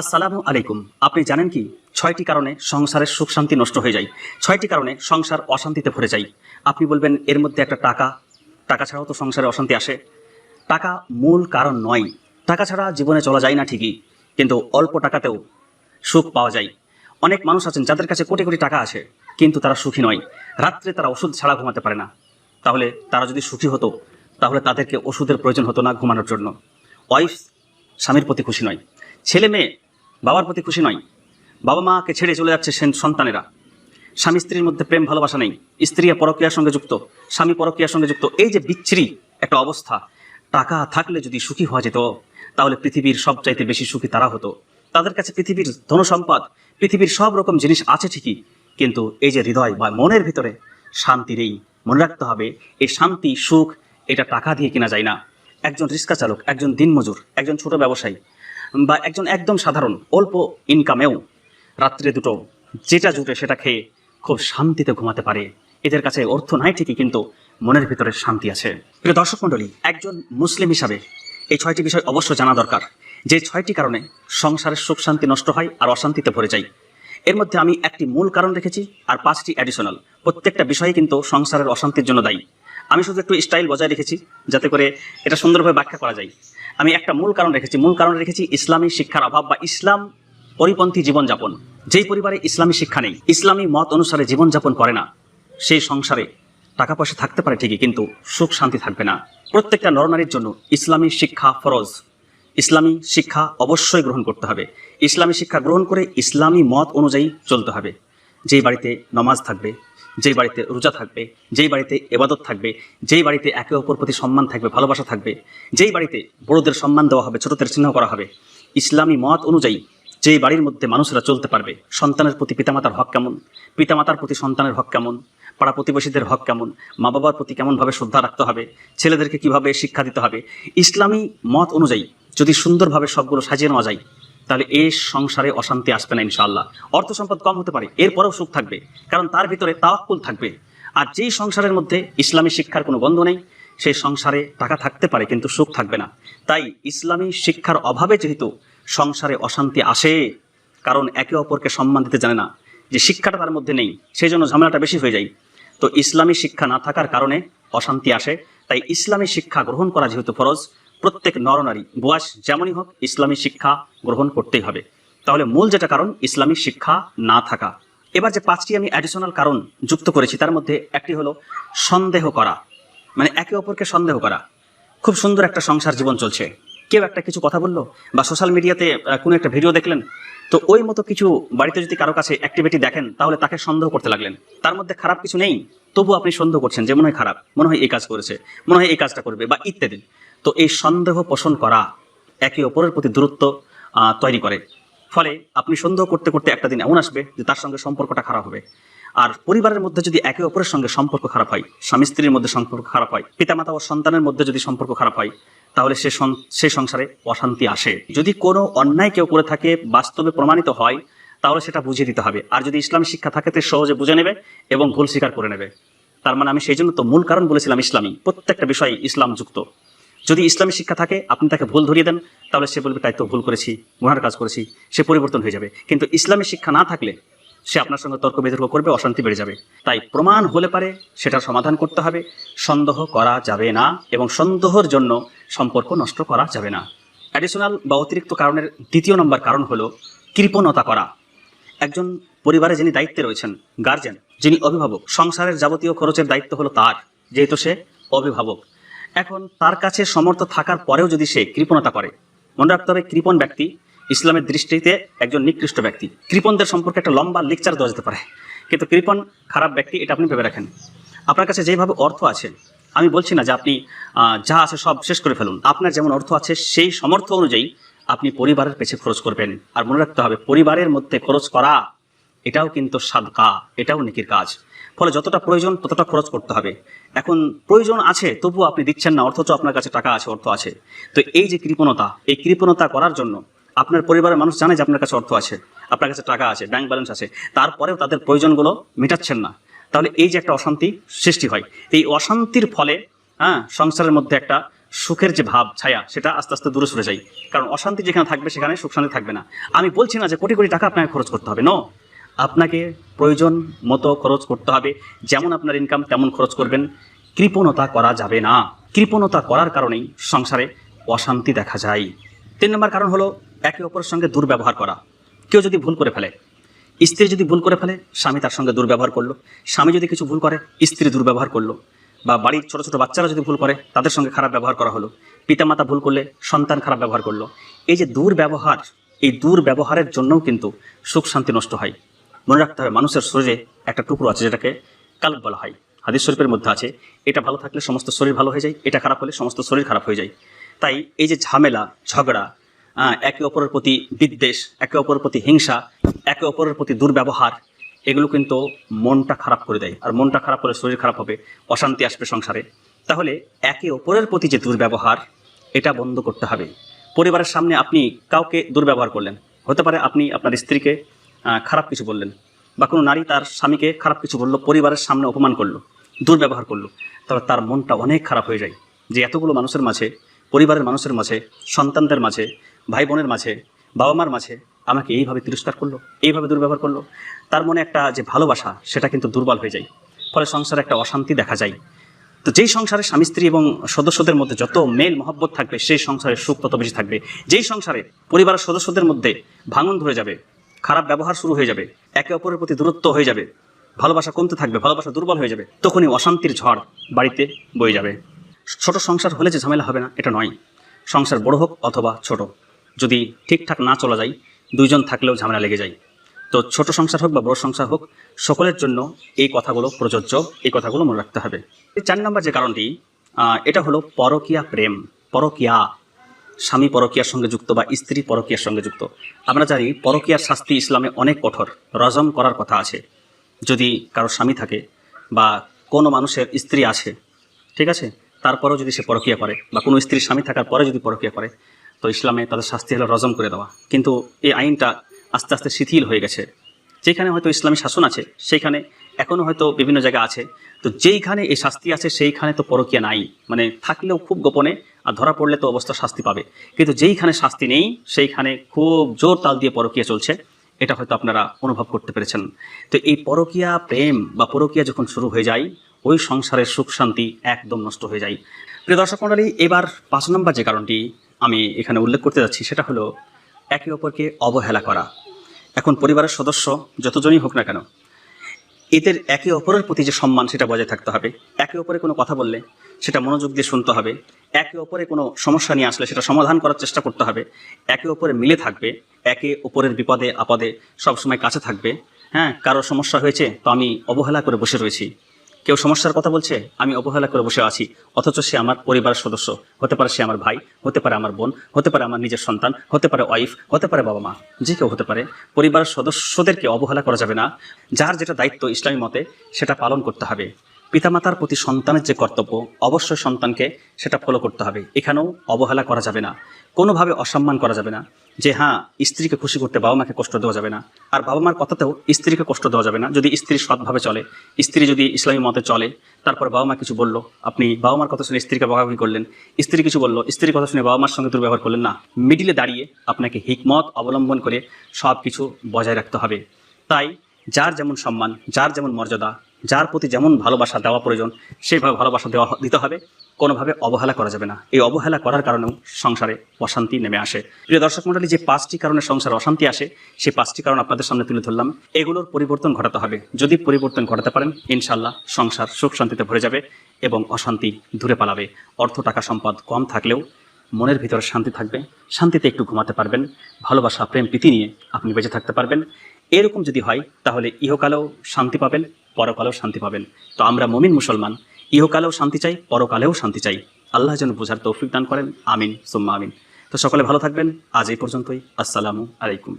আসসালামু আলাইকুম। আপনি জানেন কি, ছয়টি কারণে সংসারের সুখ শান্তি নষ্ট হয়ে যায়। ছয়টি কারণে সংসার অশান্তিতে ভরে যায়। আপনি বলবেন, এর মধ্যে একটা টাকা টাকা ছাড়াও তো সংসারে অশান্তি আসে। টাকা মূল কারণ নয়। টাকা ছাড়া জীবনে চলা যায় না ঠিকই, কিন্তু অল্প টাকাতেও সুখ পাওয়া যায়। অনেক মানুষ আছেন যাদের কাছে কোটি কোটি টাকা আছে, কিন্তু তারা সুখী নয়। রাত্রে তারা ওষুধ ছাড়া ঘুমাতে পারে না। তাহলে তারা যদি সুখী হতো, তাহলে তাদেরকে ওষুধের প্রয়োজন হতো না ঘুমানোর জন্য। ওয়াইফ স্বামীর প্রতি খুশি নয়। ছেলে মেয়ে বাবার প্রতি খুশি নয়। বাবা মাকে ছেড়ে চলে যাচ্ছে সেন- সন্তানেরা। স্বামী স্ত্রীর মধ্যে প্রেম, ভালোবাসা নেই। স্ত্রী পরক্রিয়ার সঙ্গে যুক্ত, স্বামী পরক্রিয়ার সঙ্গে যুক্ত। এই যে বিচ্ছিরি একটা অবস্থা, টাকা থাকলে যদি সুখী হওয়া যেত, তাহলে পৃথিবীর সবচাইতে বেশি সুখী তারা হতো। তাদের কাছে পৃথিবীর ধনসম্পদ, পৃথিবীর সব রকম জিনিস আছে ঠিকই, কিন্তু এই যে হৃদয় বা মনের ভিতরে শান্তি নেই মনে রাখতে হবে, এই শান্তি, সুখ, এটা টাকা দিয়ে কেনা যায় না। একজন রিক্সা চালক, একজন দিনমজুর, একজন ছোট ব্যবসায়ী বা একজন একদম সাধারণ, অল্প ইনকামেও রাত্রে দুটো যেটা জুটে সেটা খেয়ে খুব শান্তিতে ঘুমাতে পারে। এদের কাছে অর্থ নাই ঠিকই, কিন্তু মনের ভিতরে শান্তি আছে। প্রিয় দর্শক মণ্ডলী, একজন মুসলিম হিসাবে এই ছয়টি বিষয় অবশ্য জানা দরকার। যে ছয়টি কারণে সংসারের সুখ শান্তি নষ্ট হয় আর অশান্তিতে ভরে যায়। এর মধ্যে আমি একটি মূল কারণ রেখেছি আর পাঁচটি অ্যাডিশনাল প্রত্যেকটা বিষয় কিন্তু সংসারের অশান্তির জন্য দায়ী। আমি শুধু একটু স্টাইল বজায় রেখেছি যাতে করে এটা সুন্দরভাবে ব্যাখ্যা করা যায়। আমি একটা মূল কারণ রেখেছি। মূল কারণ রেখেছি ইসলামী শিক্ষার অভাব বা ইসলাম পরিপন্থী জীবনযাপন। যেই পরিবারে ইসলামী শিক্ষা নেই, ইসলামী মত অনুসারে জীবনযাপন করে না, সেই সংসারে টাকা পয়সা থাকতে পারে ঠিকই, কিন্তু সুখ শান্তি থাকবে না। প্রত্যেকটা নরনারীর জন্য ইসলামী শিক্ষা ফরজ। ইসলামী শিক্ষা অবশ্যই গ্রহণ করতে হবে। ইসলামী শিক্ষা গ্রহণ করে ইসলামী মত অনুযায়ী চলতে হবে। যেই বাড়িতে নমাজ থাকবে যেই বাড়িতে রোজা থাকবে, যেই বাড়িতে এবাদত থাকবে, যেই বাড়িতে একে অপর প্রতি সম্মান থাকবে, ভালোবাসা থাকবে, যেই বাড়িতে বড়দের সম্মান দেওয়া হবে, ছোটদের চিহ্ন করা হবে, ইসলামী মত অনুযায়ী যেই বাড়ির মধ্যে মানুষরা চলতে পারবে, সন্তানের প্রতি পিতামাতার হক কেমন? পিতামাতার প্রতি সন্তানের হক কেমন? পাড়া প্রতিবেশীদের হক কেমন? মা বাবার প্রতি কেমনভাবে শ্রদ্ধা রাখতে হবে? ছেলেদেরকে কীভাবে শিক্ষা দিতে হবে? ইসলামী মত অনুযায়ী যদি সুন্দরভাবে সবগুলো সাজিয়ে নেওয়া যায় তাহলে এই সংসারে অশান্তি আসবে না ইনশাআল্লাহ। অর্থ সম্পদ কম হতে পারে, এরপরেও সুখ থাকবে, কারণ তার ভিতরে তাওয়াক্কুল থাকবে। আর যেই সংসারের মধ্যে ইসলামী শিক্ষার কোনো বন্ধ নেই, সেই সংসারে টাকা থাকতে পারে, কিন্তু সুখ থাকবে না। তাই ইসলামী শিক্ষার অভাবে যেহেতু সংসারে অশান্তি আসে, কারণ একে অপরকে সম্মান দিতে জানে না, যে শিক্ষাটা তার মধ্যে নেই, সেই জন্য ঝামেলাটা বেশি হয়ে যায়। তো ইসলামী শিক্ষা না থাকার কারণে অশান্তি আসে, তাই ইসলামী শিক্ষা গ্রহণ করা যেহেতু ফরজ প্রত্যেক নরনারী বয়স যেমনই হোক ইসলামী শিক্ষা গ্রহণ করতেই হবে। তাহলে মূল যেটা কারণ, ইসলামী শিক্ষা না থাকা। এবার যে পাঁচটি আমি অ্যাডিশনাল কারণ যুক্ত করেছি, তার মধ্যে একটি হলো সন্দেহ করা। মানে একে অপরকে সন্দেহ করা। খুব সুন্দর একটা সংসার জীবন চলছে। কেউ একটা কিছু কথা বলল বা সোশ্যাল মিডিয়াতে কোনো একটা ভিডিও দেখলেন, তো ওই মতো কিছু বাড়িতে যদি কারও কাছে অ্যাক্টিভিটি দেখেন, তাহলে তাকে সন্দেহ করতে লাগলেন। তার মধ্যে খারাপ কিছু নেই তবু আপনি সন্দেহ করছেন যে মনে হয় খারাপ, মনে হয় এই কাজ করেছে, মনে হয় এই কাজটা করবে বা ইত্যাদি। তো এই সন্দেহ পোষণ করা একে অপরের প্রতি দূরত্ব তৈরি করে। ফলে আপনি সন্দেহ করতে করতে একটা দিন এমন আসবে যে তার সঙ্গে সম্পর্কটা খারাপ হবে। আর পরিবারের মধ্যে যদি একে অপরের সঙ্গে সম্পর্ক খারাপ হয়, স্বামী স্ত্রীর মধ্যে সম্পর্ক খারাপ হয়, পিতামাতা ও সন্তানের মধ্যে যদি সম্পর্ক খারাপ হয়, তাহলে সে সেই সংসারে অশান্তি আসে। যদি কোনো অন্যায় কেউ করে থাকে, বাস্তবে প্রমাণিত হয়, তাহলে সেটা বুঝিয়ে দিতে হবে। আর যদি ইসলামী শিক্ষা থাকে, তো সহজে বুঝে নেবে এবং ভুল স্বীকার করে নেবে। তার মানে আমি সেই জন্য তো মূল কারণ বলেছিলাম ইসলামী। প্রত্যেকটা বিষয়ে ইসলাম যুক্ত। যদি ইসলামী শিক্ষা থাকে, আপনি তাকে ভুল ধরিয়ে দেন, তাহলে সে বলবে, তাই তো ভুল করেছি, গুনার কাজ করেছি, সে পরিবর্তন হয়ে যাবে। কিন্তু ইসলামী শিক্ষা না থাকলে সে আপনার সঙ্গে তর্ক বিতর্ক করবে, অশান্তি বেড়ে যাবে। তাই প্রমাণ হলে পারে সেটার সমাধান করতে হবে। সন্দেহ করা যাবে না এবং সন্দেহর জন্য সম্পর্ক নষ্ট করা যাবে না। অ্যাডিশনাল বা অতিরিক্ত কারণের দ্বিতীয় নম্বর কারণ হলো কৃপণতা করা। একজন পরিবারে যিনি দায়িত্বে রয়েছেন গার্জেন যিনি অভিভাবক, সংসারের যাবতীয় খরচের দায়িত্ব হলো তার, যেহেতু সে অভিভাবক। এখন তার কাছে সমর্থ থাকার পরেও যদি সে কৃপণতা করে, মনে রাখতে হবে কৃপণ ব্যক্তি ইসলামের দৃষ্টিতে একজন নিকৃষ্ট ব্যক্তি। কৃপণদের সম্পর্কে একটা লম্বা লেকচার দেওয়া যেতে পারে। কিন্তু কৃপণ, খারাপ ব্যক্তি, এটা আপনি ভেবে রাখেন। আপনার কাছে যেভাবে অর্থ আছে, আমি বলছি না যে আপনি যা আছে সব শেষ করে ফেলুন। আপনার যেমন অর্থ আছে, সেই সমর্থ অনুযায়ী আপনি পরিবারের পেছে খরচ করবেন। আর মনে রাখতে হবে, পরিবারের মধ্যে খরচ করা, এটাও কিন্তু সাদকা, এটাও নেকির কাজ। ফলে যতটা প্রয়োজন, ততটা খরচ করতে হবে। এখন প্রয়োজন আছে, তবুও আপনি দিচ্ছেন না, অথচ আপনার কাছে টাকা আছে, অর্থ আছে। তো এই যে কৃপণতা, এই কৃপণতা করার জন্য আপনার পরিবারের মানুষ জানে যে আপনার কাছে অর্থ আছে, আপনার কাছে টাকা আছে ব্যাংক ব্যালেন্স আছে। তারপরেও তাদের প্রয়োজনগুলো মেটাচ্ছেন না। তাহলে এই যে একটা অশান্তি সৃষ্টি হয়। এই অশান্তির ফলে হ্যাঁ সংসারের মধ্যে একটা সুখের যে ভাব, ছায়া, সেটা আস্তে আস্তে দূরে সরে যায়। কারণ অশান্তি যেখানে থাকবে, সেখানে সুখ শান্তি থাকবে না। আমি বলছি না যে কোটি কোটি টাকা আপনাকে খরচ করতে হবে। নো আপনাকে প্রয়োজন মতো খরচ করতে হবে। যেমন আপনার ইনকাম তেমন খরচ করবেন। কৃপণতা করা যাবে না। কৃপণতা করার কারণেই সংসারে অশান্তি দেখা যায়। তিন নম্বর কারণ হলো একে অপরের সঙ্গে দুর্ব্যবহার করা। কেউ যদি ভুল করে ফেলে, স্ত্রী যদি ভুল করে ফেলে, স্বামী তার সঙ্গে দুর্ব্যবহার করল। স্বামী যদি কিছু ভুল করে, স্ত্রী দুর্ব্যবহার করল। বা বাড়ির ছোট ছোট বাচ্চারা যদি ভুল করে, তাদের সঙ্গে খারাপ ব্যবহার করা হলো। পিতামাতা ভুল করলে সন্তান খারাপ ব্যবহার করল। এই যে দুর্ব্যবহার, এই দুর্ব্যবহারের জন্যও কিন্তু সুখ শান্তি নষ্ট হয়। মনে রাখতে হবে, মানুষের শরীরে একটা টুকরো আছে যেটাকে কালব বলা হয়। হাদিস শরীফের মধ্যে আছে, এটা ভালো থাকলে সমস্ত শরীর ভালো হয়ে যায়, এটা খারাপ হলে সমস্ত শরীর খারাপ হয়ে যায়। তাই এই যে ঝামেলা, ঝগড়া একে অপরের প্রতি বিদ্বেষ, একে অপরের প্রতি হিংসা, একে অপরের প্রতি দুর্ব্যবহার, এগুলো কিন্তু মনটা খারাপ করে দেয়। আর মনটা খারাপ হলে শরীর খারাপ হবে, অশান্তি আসবে সংসারে। তাহলে একে অপরের প্রতি যে দুর্ব্যবহার, এটা বন্ধ করতে হবে। পরিবারের সামনে আপনি কাউকে দুর্ব্যবহার করলেন। হতে পারে আপনি আপনার স্ত্রীকে খারাপ কিছু বললেন, বা কোনো নারী তার স্বামীকে খারাপ কিছু বলল, পরিবারের সামনে অপমান করল, দুর্ব্যবহার করল, তাহলে তার মনটা অনেক খারাপ হয়ে যায়। যে এতগুলো মানুষের মাঝে, পরিবারের মানুষের মাঝে, সন্তানদের মাঝে ভাই বোনের মাঝে বাবা মার মাঝে আমাকে এইভাবে তিরস্কার করল, এইভাবে দুর্ব্যবহার করল। তার মনে একটা যে ভালোবাসা, সেটা কিন্তু দুর্বল হয়ে যায়। ফলে সংসারে একটা অশান্তি দেখা যায়। তো যেই সংসারে স্বামী, স্ত্রী এবং সদস্যদের মধ্যে যত মেল মহব্বত থাকবে, সেই সংসারের সুখ তত বেশি থাকবে। যেই সংসারে পরিবারের সদস্যদের মধ্যে ভাঙন ধরে যাবে, খারাপ ব্যবহার শুরু হয়ে যাবে, একে অপরের প্রতি দূরত্ব হয়ে যাবে, ভালোবাসা কমতে থাকবে, ভালোবাসা দুর্বল হয়ে যাবে, তখনই অশান্তির ঝড় বাড়িতে বয়ে যাবে। ছোট সংসার হলে যে ঝামেলা হবে না, এটা নয়। সংসার বড় হোক অথবা ছোট। যদি ঠিকঠাক না চলা যায়, দুইজন থাকলেও ঝামেলা লেগে যায়। তো ছোট সংসার হোক বা বড় সংসার হোক, সকলের জন্য এই কথাগুলো প্রযোজ্য, এই কথাগুলো মনে রাখতে হবে। চার নম্বর যে কারণটি এটা হলো পরকিয়া প্রেম, পরকিয়া। স্বামী পরকিয়ার সঙ্গে যুক্ত বা স্ত্রী পরকিয়ার সঙ্গে যুক্ত। আমরা জানি পরকিয়ার শাস্তি ইসলামে অনেক কঠোর, রজম করার কথা আছে। যদি কারও স্বামী থাকে বা কোনো মানুষের স্ত্রী আছে, ঠিক আছে? তারপরেও যদি সে পরকিয়া করে বা কোনো স্ত্রীর স্বামী থাকার পরে যদি পরকিয়া করে তো ইসলামে তাদের শাস্তি হলো রজম করে দেওয়া। কিন্তু এই আইনটা আস্তে আস্তে শিথিল হয়ে গেছে। যেখানে হয়তো ইসলামী শাসন আছে সেইখানে এখনও হয়তো বিভিন্ন জায়গা আছে। তো যেইখানে এই শাস্তি আছে, সেইখানে তো পরকিয়া নাই। মানে থাকলেও খুব গোপনে আর ধরা পড়লে তো অবস্থা শাস্তি পাবে। কিন্তু যেইখানে শাস্তি নেই, সেইখানে খুব জোর তাল দিয়ে পরকিয়া চলছে। এটা হয়তো আপনারা অনুভব করতে পেরেছেন। তো এই পরকিয়া প্রেম বা পরকিয়া যখন শুরু হয়ে যায়, ওই সংসারের সুখ শান্তি একদম নষ্ট হয়ে যায়। প্রিয় দর্শক মণ্ডলী, এবার পাঁচ নম্বর যে কারণটি আমি এখানে উল্লেখ করতে যাচ্ছি, সেটা হলো একে অপরকে অবহেলা করা। এখন পরিবারের সদস্য যতজনই হোক না কেন, এদের একে অপরের প্রতি যে সম্মান, সেটা বজায় থাকতে হবে। একে অপরে কোনো কথা বললে সেটা মনোযোগ দিয়ে শুনতে হবে। একে অপরে কোনো সমস্যা নিয়ে আসলে সেটা সমাধান করার চেষ্টা করতে হবে। একে অপরে মিলে থাকবে, একে অপরের বিপদে, আপদে সবসময় কাছে থাকবে। হ্যাঁ কারও সমস্যা হয়েছে, তো আমি অবহেলা করে বসে রয়েছি। কেউ সমস্যার কথা বলছে, আমি অবহেলা করে বসে আছি। অথচ সে আমার পরিবারের সদস্য। হতে পারে সে আমার ভাই, হতে পারে আমার বোন, হতে পারে আমার নিজের সন্তান, হতে পারে ওয়াইফ হতে পারে বাবা মা। যে কেউ হতে পারে। পরিবারের সদস্যদেরকে অবহেলা করা যাবে না। যার যেটা দায়িত্ব ইসলামী মতে, সেটা পালন করতে হবে। পিতামাতার প্রতি সন্তানের যে কর্তব্য, অবশ্যই সন্তানকে সেটা ফলো করতে হবে। এখানেও অবহেলা করা যাবে না। কোনোভাবে অসম্মান করা যাবে না। যে হ্যাঁ স্ত্রীকে খুশি করতে বাবা মাকে কষ্ট দেওয়া যাবে না। আর বাবা মার কথাতেও স্ত্রীকে কষ্ট দেওয়া যাবে না। যদি স্ত্রী সৎভাবে চলে, স্ত্রী যদি ইসলামী মতে চলে, তারপর বাবা মা কিছু বলল, আপনি বাবা মার কথা শুনে স্ত্রীকে বকাবকি করলেন, স্ত্রী কিছু বলল, স্ত্রীর কথা শুনে বাবা মার সঙ্গে দুর্ব্যবহার করলেন, না, মিডিলে দাঁড়িয়ে আপনাকে হিকমত অবলম্বন করে সব কিছু বজায় রাখতে হবে। তাই যার যেমন সম্মান, যার যেমন মর্যাদা, যার প্রতি যেমন ভালোবাসা দেওয়া প্রয়োজন, সেইভাবে ভালোবাসা দেওয়া দিতে হবে। কোনোভাবে অবহেলা করা যাবে না। এই অবহেলা করার কারণেও সংসারে অশান্তি নেমে আসে। প্রিয় দর্শক মণ্ডলী, যে পাঁচটি কারণে সংসারে অশান্তি আসে, সেই পাঁচটি কারণ আপনাদের সামনে তুলে ধরলাম। এগুলোর পরিবর্তন ঘটাতে হবে। যদি পরিবর্তন ঘটাতে পারেন ইনশাল্লাহ সংসার সুখ শান্তিতে ভরে যাবে এবং অশান্তি দূরে পালাবে। অর্থ, টাকা, সম্পদ কম থাকলেও মনের ভিতরে শান্তি থাকবে, শান্তিতে একটু ঘুমাতে পারবেন, ভালোবাসা, প্রেম, প্রীতি নিয়ে আপনি বেঁচে থাকতে পারবেন। এরকম যদি হয়, তাহলে ইহকালেও শান্তি পাবেন, পরকালেও শান্তি পাবেন। তো আমরা মমিন মুসলমান ইহকালেও শান্তি চাই, পরকালেও শান্তি চাই। আল্লাহ যেন বোঝার তৌফিক দান করেন। আমিন, সুম্মা আমিন। তো সকলে ভালো থাকবেন। আজ এই পর্যন্তই। আসসালামু আলাইকুম।